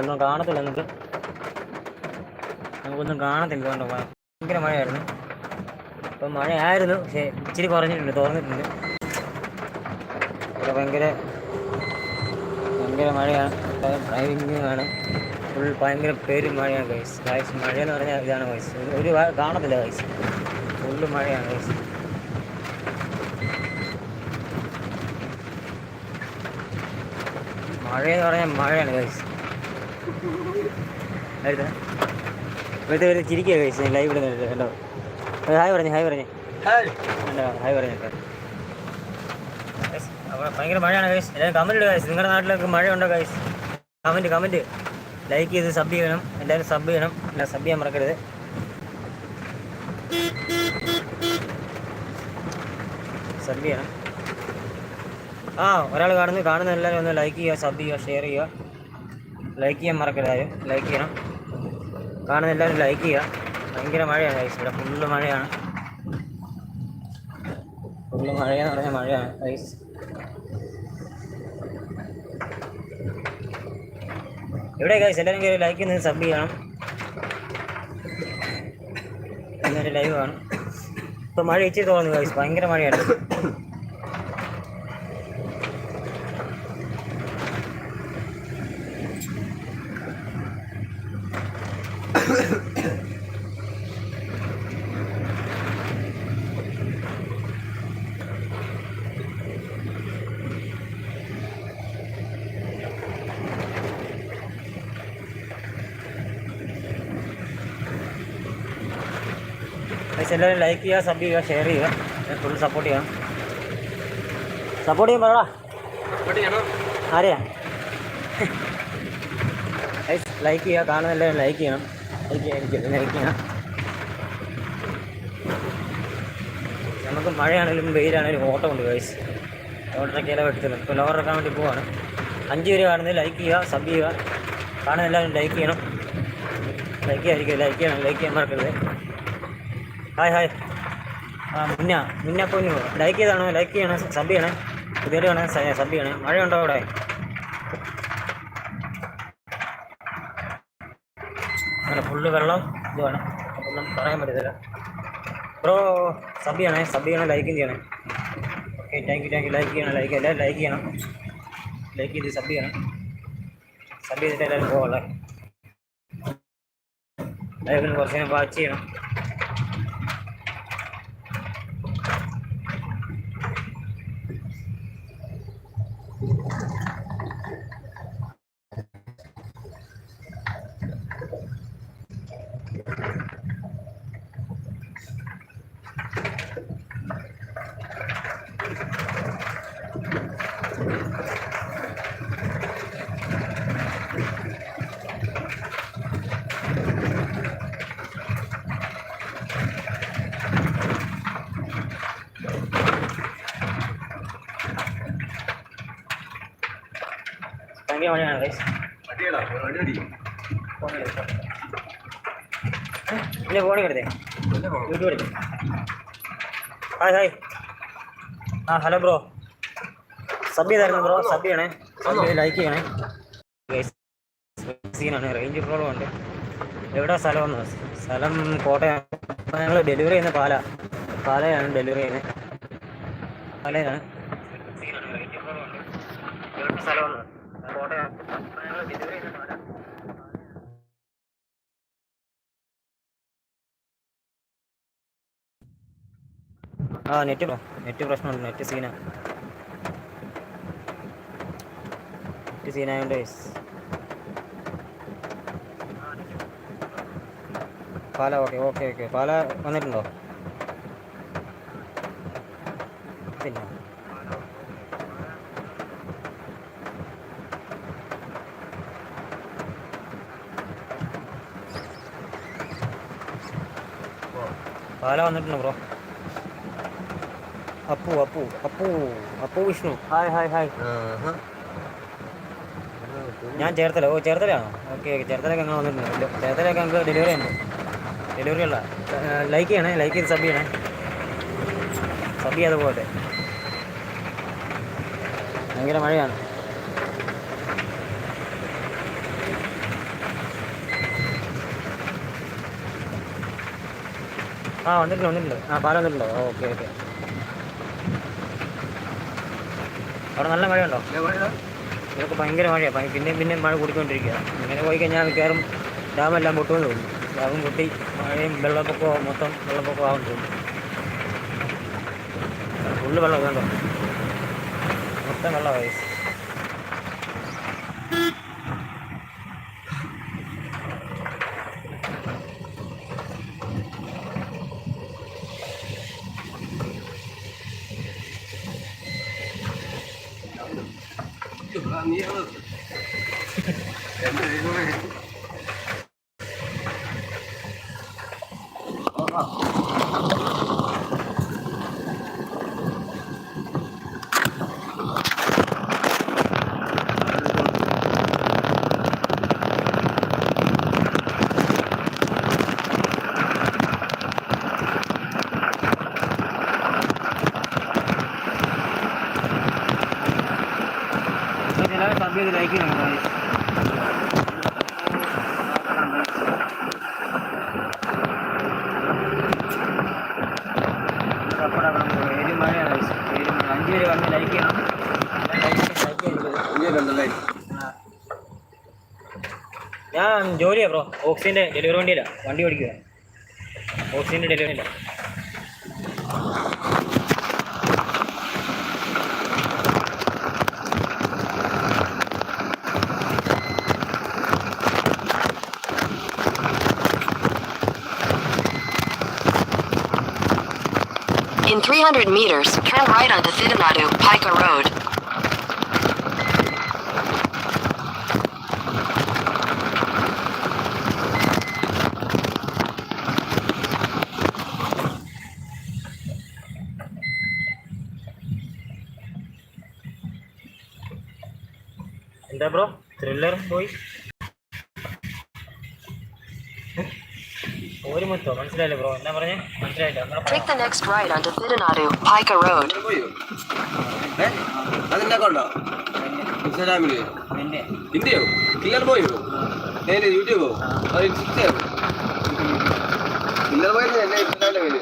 ഒന്നും കാണത്തില്ല നമുക്ക്. നമുക്കൊന്നും കാണത്തില്ല കണ്ടോ ഭയങ്കര മഴയായിരുന്നു. ഇപ്പം മഴയായിരുന്നു പക്ഷേ ഇച്ചിരി കുറഞ്ഞിട്ടുണ്ട് തോന്നിട്ടുണ്ട് ഇവിടെ ഭയങ്കര ഭയങ്കര മഴയാണ്. ഡ്രൈവിംഗ് ആണ് ഫുൾ ഭയങ്കര പേരും മഴയാണ് ഗൈസ് ഗൈസ് മഴ എന്ന് പറഞ്ഞാൽ ഇതാണ് ഗൈസ് ഒരു കാണത്തില്ല ഗൈസ് ഫുള്ള് മഴയാണ് ഗൈസ് മഴ എന്ന് പറഞ്ഞാൽ മഴയാണ് ഗൈസ് ഇവിടുത്തെ ഒരു ചിരിക്കുക ഞാൻ ലൈവ് ഇടുന്നുണ്ട് കണ്ടോ ഹായ് പറഞ്ഞു ഹായ് പറഞ്ഞു. ഹായ് പറഞ്ഞു. ഭയങ്കര മഴയാണ് കൈസ് എല്ലാവരും കമന്റ് ഇടുക നിങ്ങളുടെ നാട്ടിലൊക്കെ മഴയുണ്ടോ കൈസ് കമന്റ് കമന്റ് ലൈക്ക് ചെയ്ത് സബ് ചെയ്യണം. എല്ലാവരും സബ് ചെയ്യണം. എല്ലാം സബ് ചെയ്യാൻ മറക്കരുത്. സബ് ചെയ്യണം. ആ ഒരാൾ കാണുന്നു. കാണുന്ന എല്ലാവരും ഒന്ന് ലൈക്ക് ചെയ്യുക സബ് ചെയ്യുക ഷെയർ ചെയ്യുക. ലൈക്ക് ചെയ്യാൻ മറക്കരുത് ആരും ലൈക്ക് ചെയ്യണം. കാണുന്ന എല്ലാവരും ലൈക്ക് ചെയ്യുക. ഭയങ്കര മഴയാണ് ഐസ് ഇവിടെ ഫുള്ള് മഴയാണ്. ഫുള്ള് മഴയെന്ന് പറഞ്ഞാൽ മഴയാണ് ഐസ് ഇവിടെ ഗൈസ് എല്ലാവരും കയറി ലൈക്ക് ചെയ്യുന്നത് സബ് ചെയ്യണം. എന്നൊരു ലൈവ് ആണ് ഇപ്പം മഴ ഇച്ചിരി തോന്നുന്നു ഗൈസ് ഭയങ്കര മഴയാണ്. എല്ലാവരും ലൈക്ക് ചെയ്യുക സബ് ചെയ്യുക ഷെയർ ചെയ്യുക. ഫുൾ സപ്പോർട്ട് ചെയ്യണം. സപ്പോർട്ട് ചെയ്യാൻ പറടാ. ആരെയാ? ലൈക്ക് ചെയ്യുക കാണുന്ന എല്ലാവരും ലൈക്ക് ചെയ്യണം. ലൈക്ക് ചെയ്യാൻ ലൈക്ക് ചെയ്യണം. നമുക്ക് മഴയാണെങ്കിലും വെയിലാണെങ്കിലും ഓട്ടം ഉണ്ട് ഗൈസ് ഓട്ടറൊക്കെ ഇല വെട്ടത്തില്ല ഇപ്പോൾ ലോവർ ഇറക്കാൻ വേണ്ടി പോവാണ്. അഞ്ച് പേര് കാണുന്നത് ലൈക്ക് ചെയ്യുക സബ് ചെയ്യുക. കാണുന്ന എല്ലാവരും ലൈക്ക് ചെയ്യണം. ലൈക്ക് ചെയ്യാതിരിക്കുക ലൈക്ക് ചെയ്യണം. ലൈക്ക് ചെയ്യാൻ മറക്കരുത്. Hi hi. ആ മുന്ന മുന്ന പൊന്നു. ലൈക്ക് ചെയ്താണോ? ലൈക്ക് ചെയ്യണം? സബ് ചെയ്യണേ? പുതിയത് വേണേ സബ് ചെയ്യണേ. മഴയുണ്ടോ അവിടെ? അങ്ങനെ ഫുള്ള് വെള്ളം ഇതുമാണ് ഒന്നും പറയാൻ പറ്റത്തില്ല. ബ്രോ സബ് ചെയ്യണേ സബ് ചെയ്യണേ ലൈക്കും ചെയ്യണേ. Okay thank you thank you like ചെയ്യണം ലൈക്ക് എല്ലാവരും ലൈക്ക് ചെയ്യണം. ലൈക്ക് ചെയ്ത് സബ് ചെയ്യണം. സബ് ചെയ്തിട്ട് എല്ലാവരും പോകാം ലൈക്കിന് കുറച്ച് നേരം വാച്ച് ചെയ്യണം. ഭയങ്കര മഴയാണ് ഗൈസ് ഇല്ല ഫോണിൽ കിടത്തേ യൂട്യൂബ് എടുത്തേ ഹായ് ഹായ് ആ ഹലോ ബ്രോ സബ് ചെയ്തായിരുന്നു ബ്രോ സബ് ചെയ്യണേ. സബ് ചെയ്ത് ലൈക്ക് ചെയ്യണേ. സീനാണ് റേഞ്ച് പ്രോബ്ലം ഉണ്ട്. എവിടെ സ്ഥലം വന്നു സ്ഥലം കോട്ടയം ഞങ്ങൾ ഡെലിവറി ചെയ്യുന്ന പാല. പാലയാണ് ഡെലിവറി ചെയ്യുന്നത്. പാലയാണ്. സീനാണ് റേഞ്ച് പ്രോബ്ലം ഉണ്ട്. എവിടെ സ്ഥലം വന്നു കോട്ടയം ഞങ്ങൾ ഡെലിവറി ചെയ്യുന്ന പാല ആ നെറ്റ് നെറ്റ് പ്രശ്നമുണ്ട്. Net Seena net സീനായോണ്ട് Pala okay okay okay Pala വന്നിട്ടുണ്ടോ? പിന്നെ. പാല വന്നിട്ടുണ്ടോ bro Appu Appu Appu Appu Vishnu. Hi hi hi. ഞാൻ ചേർത്തല. ഓ ചേർത്തലയാണോ? Okay okay. ചേർത്തലൊക്കെ ഞങ്ങൾ വന്നിട്ടുണ്ട്. ചേർത്തലൊക്കെ ഞങ്ങൾക്ക് ഡെലിവറി ഉണ്ട്. ഡെലിവറി ഉള്ള. ലൈക്ക് ചെയ്യണേ. ലൈക്ക് ചെയ്ത് സബ് ചെയ്യണേ. സബ് ചെയ്യാതെ പോകട്ടെ. ഭയങ്കര മഴയാണ്. ആ വന്നിട്ടുണ്ട് വന്നിട്ടുണ്ട് ആ പാല വന്നിട്ടുണ്ടോ ഓക്കെ ഓക്കെ. അവിടെ നല്ല മഴയുണ്ടോ? ഇതൊക്കെ ഭയങ്കര മഴയാണ് പിന്നെയും പിന്നെയും മഴ കൂടിക്കൊണ്ടിരിക്കുക ഇങ്ങനെ പോയി കഴിഞ്ഞാൽ മിക്കവാറും ഡാമെല്ലാം പൊട്ടുമെന്ന് തോന്നുന്നു. ഡാമും പൊട്ടി മഴയും വെള്ളപ്പൊക്കവും മൊത്തം വെള്ളപ്പൊക്കം ആവും തോന്നുന്നു. ഫുള്ള് വെള്ളം വേണ്ടോ മൊത്തം വെള്ളമായി นี้เออเห็นเลยด้วย ജോലിയാ ബ്രോ ഓക്സിജന്റെ ഡെലിവറി വണ്ടിയില്ല. വണ്ടി ഓടിക്കുക ഓക്സിജന്റെ ഡെലിവറി ഇല്ല In 300 meters, turn right onto Thitanadu, Pika Road. എന്താ ബ്രോ thriller boy. ഒരു മുത്തോ മനസ്സിലായില്ലേ ബ്രോ എന്താ പറഞ്ഞേ? മനസ്സിലായില്ല? Take the next right onto Pika Road. അതെന്നെ കൊണ്ടോ? ഇൻസ്റ്റാഗ്രാമിൽ. ഇന്ത്യയോ? കില്ലർ പോയോ? നേരെ യൂട്യൂബോ? ഇൻസ്റ്റയോ കില്ലർ പോയത് എന്നെ ഇൻസ്റ്റാഗ്രാമിലെ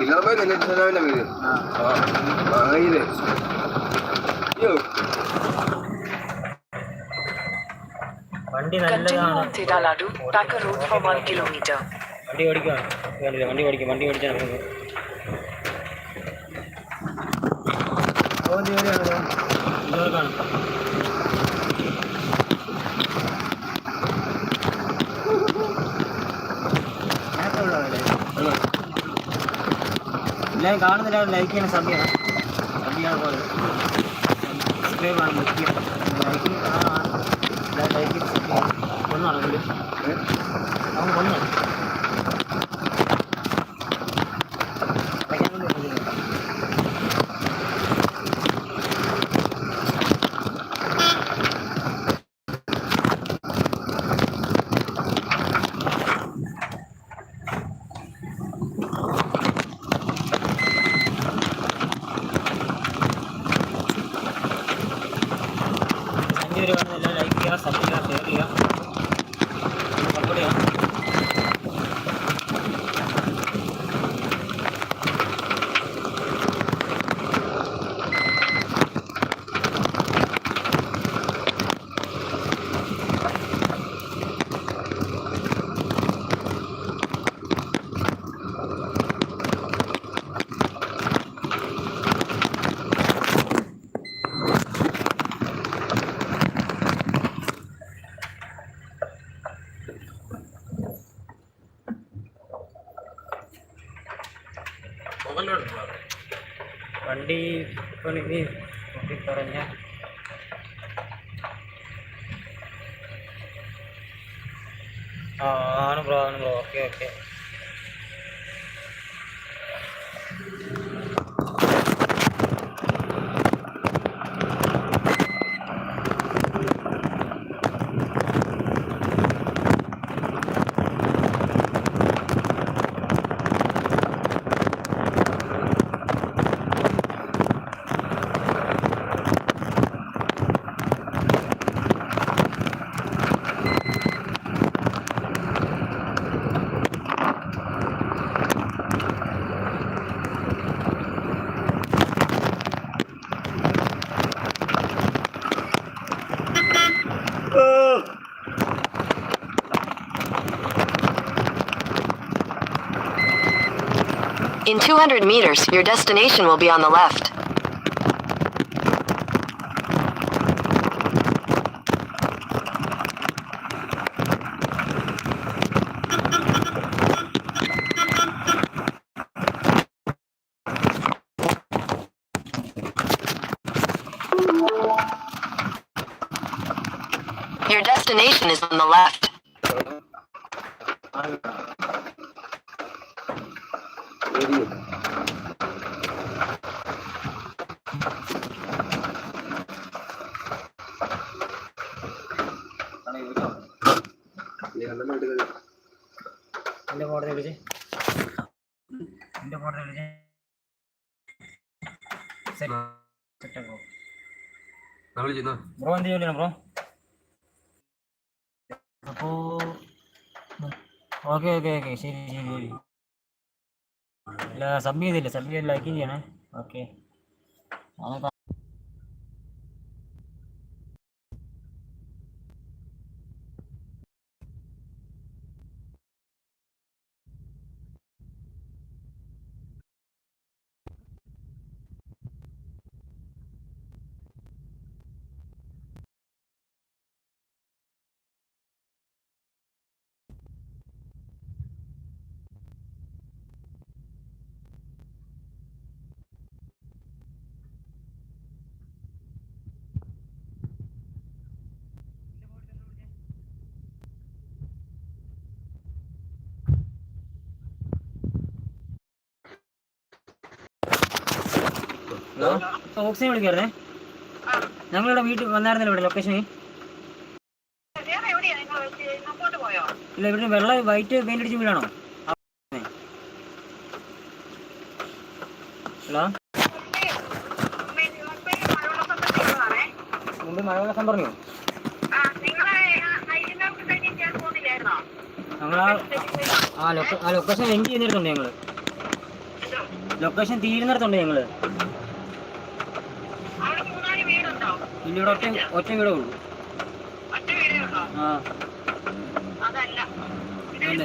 പേര് കില്ലർ പോയത് എന്നെ ഇൻസ്റ്റാഗ്രാമിലെ പേര് ആ ആയിരം അയ്യോ വണ്ടി Continue നല്ലതാണ് on Thitanadu, Pika Road for 1 kilometer. വണ്ടി വേണ്ടില്ല വണ്ടി ഓടിക്കും വണ്ടി ഓടിച്ചാൽ നമുക്ക് ഓ ജോലിയാണ് ബ്രോ ഇതുപോലെയാണ് എല്ലാവരും കാണുന്നില്ല ലൈക്ക് ചെയ്യണം സബ് ചെയ്യണം. സബ് ചെയ്യണം പോലെ സബ്സ്ക്രൈബ് ആണ് മുഖ്യം ലൈക്ക് ആ എല്ലാവരും ലൈക്ക് ചെയ്ത് സബ് ചെയ്യണം. ഒന്നാണ് പുള്ളി അവൻ കൊന്നു അഞ്ച് പേര് വന്ന് എല്ലാം ലൈക്ക് ചെയ്യുക സബ് ചെയ്യുക ഷെയർ ചെയ്യുക സപ്പോർട്ട് ചെയ്യുക വണ്ടി പണിക്ക് നോക്കി പറഞ്ഞ ആ ആണ് ബ്രോ ആണ് bro okay okay In 200 meters, your destination will be on the left. Your destination is on the left. കോടതി വിളിച്ച് കോടതി വിളിച്ച് ചെയ്യുന്ന ബ്രോ എന്ത് ജോലിയാണ് ബ്രോ? അപ്പോ ഓക്കെ ഓക്കെ ഓക്കെ. ശരി ശരി ഇല്ല സബ് ചെയ്തില്ല? സബ് ചെയ്തില്ല ലൈക്ക് ചെയ്യണേ ഓക്കെ. അതൊക്കെ ഓക്സിജൻ വിളിക്കായിരുന്നേ ഞങ്ങളിവിടെ വീട്ടിൽ വന്നായിരുന്നല്ലോ ഇവിടെ ലൊക്കേഷനിൽ ഇല്ല ഇവിടെ വെള്ളം വൈറ്റ് പെയിന്റ് അടിച്ച് വീടാണോ? ഹലോ? മുമ്പ് മഴവെള്ളം പറഞ്ഞു? ഞങ്ങൾ ആ ലൊക്കേഷൻ എൻഡ് ചെയ്യുന്നിടത്തുണ്ട് ഞങ്ങൾ ലൊക്കേഷൻ തീരുന്നിടത്തുണ്ട് ഞങ്ങൾ ഇല്ല ഇവിടെ ഒറ്റ ഒറ്റ വീടേ ഉള്ളൂ. ആ. അത്.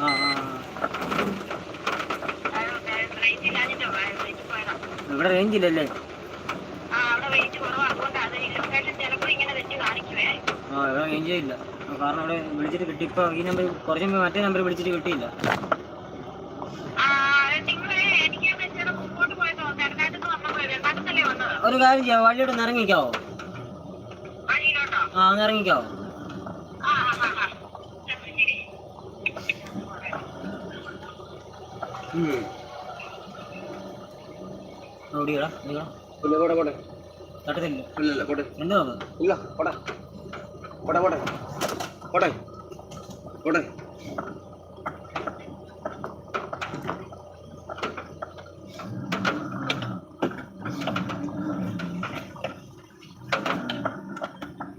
ആ അവിടെ ആ ഇവിടെ റേഞ്ച് ഇല്ലല്ലേ? ആ അവിടെ ഇവിടെ റേഞ്ചേ ഇല്ല. കാരണം ഇവിടെ വിളിച്ചിട്ട് കിട്ടി. ഇപ്പോൾ ഈ നമ്പർ കുറച്ച് മുമ്പ് മറ്റേ നമ്പർ വിളിച്ചിട്ട് കിട്ടിയില്ല. ഒരു കാര്യം ചെയ്യാം വഴിയോട്ട് ഒന്ന് ഇറങ്ങിക്കാവോ വഴിയിലോട്ടോ? ആ ഒന്ന് ഇറങ്ങിക്കാവോ ഓടിയടാ തട്ടത്തില്ല. ഇല്ല ഇല്ല പോട്ടെ. എന്ത് നോക്ക് ഇല്ല പോട്ടെ പോട്ടെ പോട്ടെ പോട്ടെ പോട്ടെ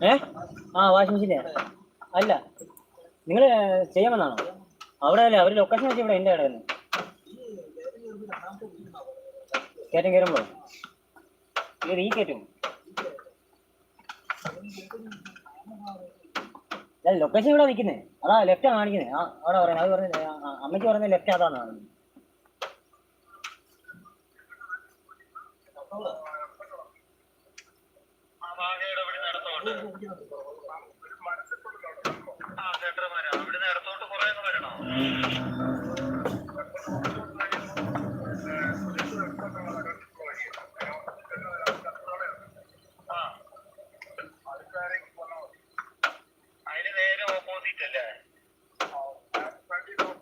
ഏ ആ വാഷിംഗ് മെഷീൻ അല്ല നിങ്ങൾ ചെയ്യാമെന്നാണോ? അവിടെ അല്ലേ അവർ ലൊക്കേഷൻ വെച്ച് ഇവിടെ എന്റെ കിടക്കുന്നു കയറ്റം കയറുമ്പോൾ ഇത് ഈ കയറ്റും അല്ല ലൊക്കേഷൻ ഇവിടെ നിൽക്കുന്നേ. അതാ ലെഫ്റ്റാണ് കാണിക്കുന്നത് ആ അവിടെ പറയുന്നത് അത് പറഞ്ഞ അമ്മയ്ക്ക് പറഞ്ഞ ലെഫ്റ്റ് അതാണ് കാണുന്നത്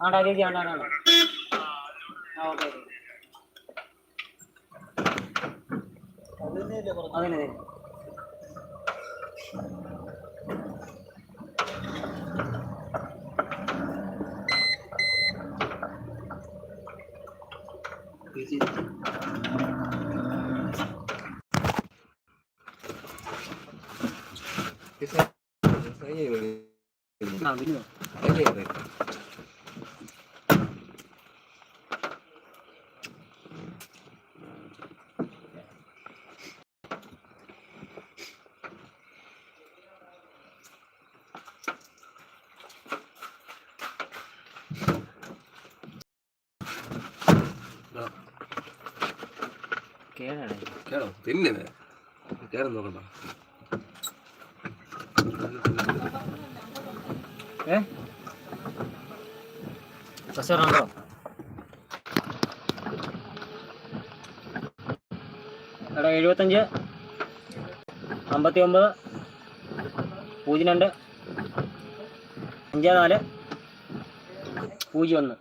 ആണ്ടാ ചേച്ചി ആണ്ടാ ആണ്ടാ ഓക്കെ അതന്നെ അതന്നെ കേടാണ് കേടോ? തിന്നെ കേടം നോക്കണ്ട. റെസ്റ്റോറന്റോ എടാ എഴുപത്തഞ്ച് അമ്പത്തി ഒമ്പത് പൂജ്യം രണ്ട് അഞ്ച് നാല് പൂജ്യം ഒന്ന്.